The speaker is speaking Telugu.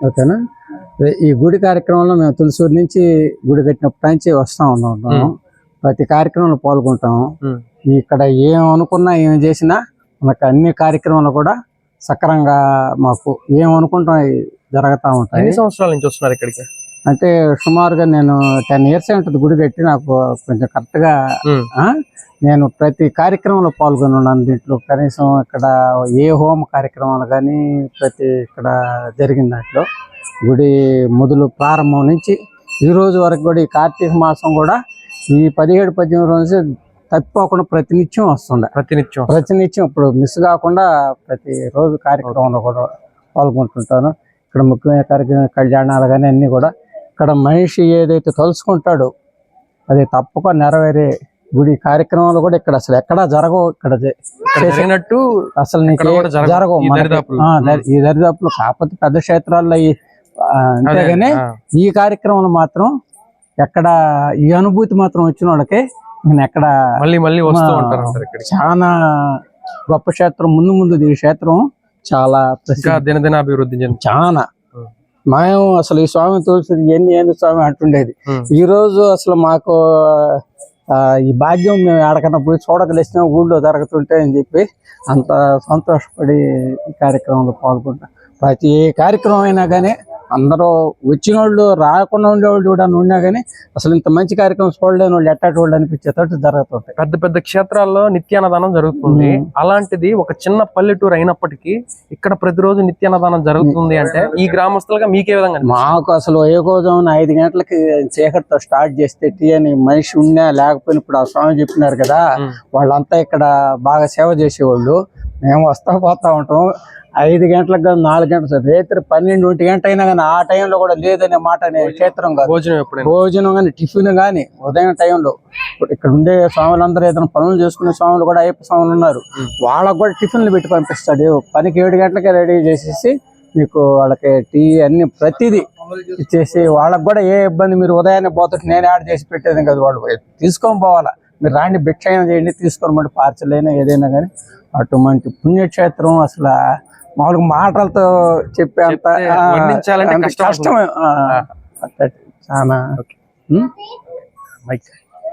ఓకేనా? ఈ గుడి కార్యక్రమంలో మేము తులసూరు నుంచి గుడి కట్టినప్పటి నుంచి వస్తా ఉన్నాం మ్మ్. ప్రతి కార్యక్రమంలో పాల్గొంటాము. ఇక్కడ ఏం అనుకున్నా ఏం చేసినా మనకు అన్ని కార్యక్రమాలు కూడా సక్రంగా మాకు ఏం అనుకుంటాం జరుగుతూ ఉంటాయి. సంవత్సరాల నుంచి వస్తున్నారు ఇక్కడికి? అంటే సుమారుగా నేను టెన్ ఇయర్స్ ఉంటుంది గుడి కట్టి నాకు కొంచెం కరెక్ట్గా నేను ప్రతి కార్యక్రమంలో పాల్గొని ఉన్నాను దీంట్లో కనీసం ఇక్కడ ఏ హోమ కార్యక్రమాలు కానీ ప్రతి ఇక్కడ జరిగిన దాంట్లో గుడి మొదలు ప్రారంభం నుంచి ఈ రోజు వరకు కూడా ఈ కార్తీక మాసం కూడా ఈ పదిహేడు పద్దెనిమిది రోజు తప్పిపోకుండా ప్రతినిత్యం వస్తుండే. ప్రతినిత్యం ప్రతినిత్యం ఇప్పుడు మిస్ కాకుండా ప్రతి రోజు కార్యక్రమంలో కూడా పాల్గొంటుంటాను. ఇక్కడ ముఖ్యమైన కార్యక్రమం కళ్యాణాలు కానీ అన్నీ కూడా ఇక్కడ మనిషి ఏదైతే తలుచుకుంటాడో అది తప్పక నెరవేరే గుడి కార్యక్రమాలు కూడా ఇక్కడ అసలు ఎక్కడా జరగవు ఇక్కడ జరిగినట్టు అసలు జరగవు. ఈ దరిదాపులు. కాకపోతే పెద్ద క్షేత్రాల్లో అంతేగాని ఈ కార్యక్రమాలు మాత్రం ఎక్కడ ఈ అనుభూతి మాత్రం వచ్చిన వాళ్ళకి నేను ఎక్కడ మళ్ళీ మళ్ళీ వస్తూ ఉంటారు చాలా గొప్ప క్షేత్రం ముందు ముందు ఈ క్షేత్రం చాలా ఇంకా ప్రసిద్ధి. దినదిన అభివృద్ధి చెంది చాలా. మేము అసలు ఈ స్వామి తోసి ఎన్ని ఏంది స్వామి అంటుండేది. ఈ రోజు అసలు మాకు ఈ భాగ్యం మేము ఎక్కడికన్నా పోయి చూడగలిసిన ఊళ్ళో జరుగుతుంటే అని చెప్పి అంత సంతోషపడి ఈ కార్యక్రమంలో పాల్గొంటాం ప్రతి కార్యక్రమం అయినా కానీ అందరూ వచ్చిన వాళ్ళు రాకుండా ఉండేవాళ్ళు కూడా ఉన్నా కానీ అసలు ఇంత మంచి కార్యక్రమం చూడలేని వాళ్ళు ఎట్టాటి వాళ్ళు అనిపించేటట్టు జరుగుతుంటాయి పెద్ద పెద్ద క్షేత్రాల్లో నిత్యాన్నదానం జరుగుతుంది. అలాంటిది ఒక చిన్న పల్లెటూరు అయినప్పటికీ ఇక్కడ ప్రతిరోజు నిత్యాన్నదానం జరుగుతుంది అంటే ఈ గ్రామస్తులుగా మీకే విధంగా? మాకు అసలు ఏకోజామున ఐదు గంటలకి చీకటితో స్టార్ట్ చేస్తే టీ అని మనిషి ఉన్నా లేకపోయినా ఇప్పుడు ఆ స్వామి చెప్పినారు కదా. వాళ్ళంతా ఇక్కడ బాగా సేవ చేసేవాళ్ళు మేము వస్తా పోతా ఉంటాం. ఐదు గంటలకు కానీ నాలుగు గంటలు రేత్రి పన్నెండు ఒంటి గంట అయినా కానీ ఆ టైంలో కూడా లేదనే మాట అనే క్షేత్రం కాదు. భోజనం భోజనం కానీ టిఫిన్ కానీ ఉదయం టైంలో. ఇక్కడ ఉండే స్వాములందరూ ఏదైనా పనులు చేసుకునే స్వాములు కూడా అయ్యప్ప స్వాములు ఉన్నారు. వాళ్ళకు కూడా టిఫిన్లు పెట్టి పంపిస్తాడు. పనికి ఏడు గంటలకే రెడీ చేసేసి మీకు వాళ్ళకి టీ అన్ని ప్రతిదీ ఇచ్చేసి వాళ్ళకి కూడా ఏ ఇబ్బంది మీరు ఉదయాన్నే పోతుంటే నేను యాడ్ చేసి పెట్టేది కదా వాళ్ళు. తీసుకొని పోవాలా. మీరు రాండి భిక్ష అయినా చేయండి పార్సల్ అయినా ఏదైనా కానీ అటువంటి పుణ్యక్షేత్రం అసలు మామూలుగా మాటలతో చెప్పే అంత చెప్తే ఆ, వర్ణించాలంటే అంత కష్టం కష్టమే. చాలా. ఓకే. ఉం? మైక్.